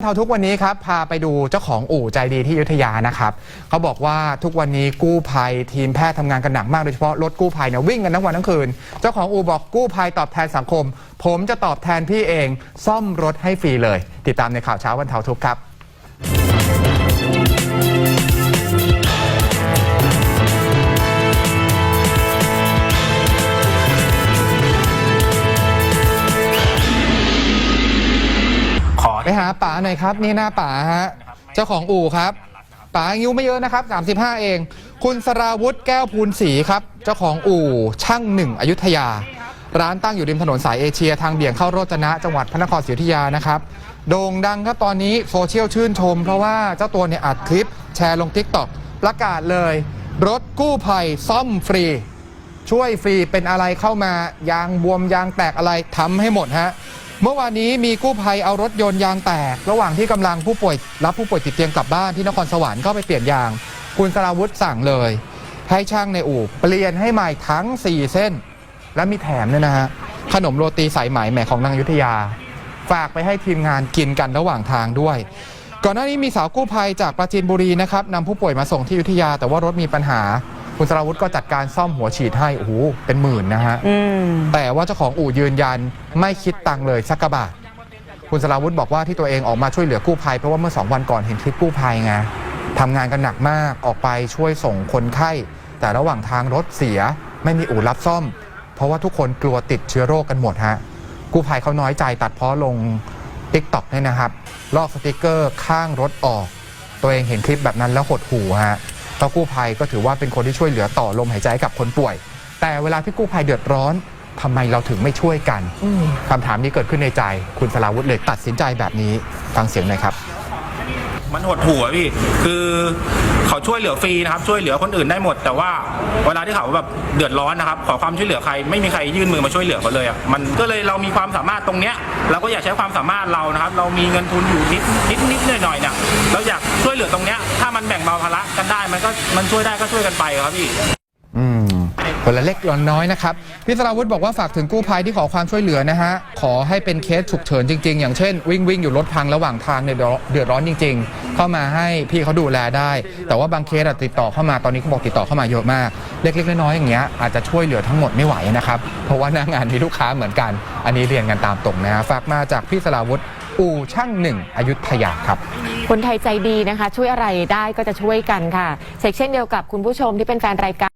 เท่าทุกวันนี้ครับพาไปดูเจ้าของอู่ใจดีที่ยุธยานะครับเขาบอกว่าทุกวันนี้กู้ภัยทีมแพทย์ทำงานกันหนักมากโดยเฉพาะรถกู้ภัยเนี่ยวิ่งกันทั้งวันทั้งคืน เจ้าของอู่บอกกู้ภัยตอบแทนสังคม ผมจะตอบแทนพี่เอง ซ่อมรถให้ฟรีเลย ติดตามในข่าวเช้าวันเท่าทุกครับ ไปหาป๋าหน่อยครับ นี่หน้าป๋าฮะเจ้าของอู่ครับป๋าอายุไม่เยอะนะครับ 35 เอง คุณสราวุธแก้วพูนศรีครับ เจ้าของอู่ช่างหนึ่งอยุธยา ร้านตั้งอยู่ริมถนนสายเอเชีย ทางเบี่ยงเข้าโรจนะ จังหวัดพระนครศรีอยุธยานะครับโด่งดังครับตอนนี้โซเชียลชื่นชม เพราะว่าเจ้าตัวเนี่ยอัดคลิปแชร์ลง t ิ k t o k ประกาศเลย รถกู้ภัยซ่อมฟรี ช่วยฟรีเป็นอะไรเข้ามายางบวมยางแตกอะไรทำให้หมดฮะ เมื่อวานนี้มีกู้ภัยเอารถยนต์ยางแตก ระหว่างที่กำลังผู้ป่วยรับผู้ป่วยติดเตียงกลับบ้านที่นครสวรรค์เข้าไปเปลี่ยนยาง คุณสราวุธสั่งเลย ให้ช่างในอู่เปลี่ยนให้ใหม่ทั้ง 4 เส้น และมีแถมเนี่ยนะฮะขนมโรตีสายไหมแหมของนางยุทธยา ฝากไปให้ทีมงานกินกันระหว่างทางด้วย ก่อนหน้านี้มีสาวกู้ภัยจากปราจีนบุรีนะครับนำผู้ป่วยมาส่งที่ยุทธยา แต่ว่ารถมีปัญหา คุณสราวุธก็จัดการซ่อมหัวฉีดให้โอ้โหเป็นหมื่นนะฮะอืมแต่ว่าเจ้าของอู่ยืนยันไม่คิดตังค์เลยสักกระบาทคุณสราวุธบอกว่าที่ตัวเองออกมาช่วยเหลือกู้ภัยเพราะว่าเมื่อสองวันก่อนเห็นคลิปกู้ภัยไงทำงานกันหนักมากออกไปช่วยส่งคนไข้ แต่ระหว่างทางรถเสีย ไม่มีอู่รับซ่อม เพราะว่าทุกคนกลัวติดเชื้อโรคกันหมดฮะกู้ภัยเขาน้อยใจตัดเพ้อลงติ๊กต็อกเนี่ยนะครับลอกสติกเกอร์ข้างรถออก ตัวเองเห็นคลิปแบบนั้นแล้วหดหู่ฮะ เพราะกู้ภัยก็ถือว่าเป็นคนที่ช่วยเหลือต่อลมหายใจให้กับคนป่วย แต่เวลาที่กู้ภัยเดือดร้อนทำไมเราถึงไม่ช่วยกันคำถามนี้เกิดขึ้นในใจ คุณสลาวุธเลยตัดสินใจแบบนี้ฟังเสียงหน่อยครับ มันหดหัวพี่ คือเขาช่วยเหลือฟรีนะครับช่วยเหลือคนอื่นได้หมด แต่ว่าเวลาที่เขาแบบเดือดร้อนนะครับ ขอความช่วยเหลือใครไม่มีใครยื่นมือมาช่วยเหลือเขาเลยอะมันก็เลยเรามีความสามารถตรงเนี้ยเราก็อยากใช้ความสามารถเรานะครับ เรามีเงินทุนอยู่นิดนิดนิดหน่อยหน่อยเนี่ยเราอยากช่วยเหลือตรงเนี้ยถ้ามันแบ่งเบาภาระกันได้มันก็มันช่วยได้ก็ช่วยกันไปครับพี่ อืม คนละเล็กละน้อยนะครับพี่สราวุธบอกว่าฝากถึงกู้ภัยที่ขอความช่วยเหลือนะฮะ ขอให้เป็นเคสฉุกเฉินจริง ๆ อย่างเช่น วิ่งวิ่งอยู่รถพังระหว่างทางเนี่ยเดือดร้อนจริง ๆ เข้ามาให้พี่เขาดูแลได้ แต่ว่าบางเคสติดต่อเข้ามาตอนนี้เขาบอกติดต่อเข้ามาเยอะมาก เล็กๆน้อยๆอย่างเงี้ยอาจจะช่วยเหลือทั้งหมดไม่ไหวนะครับเพราะว่าหน้างานมีลูกค้าเหมือนกัน อันนี้เรียนกันตามตรงนะฮะฝากมาจากพี่สราวุธอู่ช่างหนึ่งอยุธยาครับ คนไทยใจดีนะคะ ช่วยอะไรได้ก็จะช่วยกันค่ะเช่นเดียวกับคุณผู้ชมที่เป็นแฟนรายการ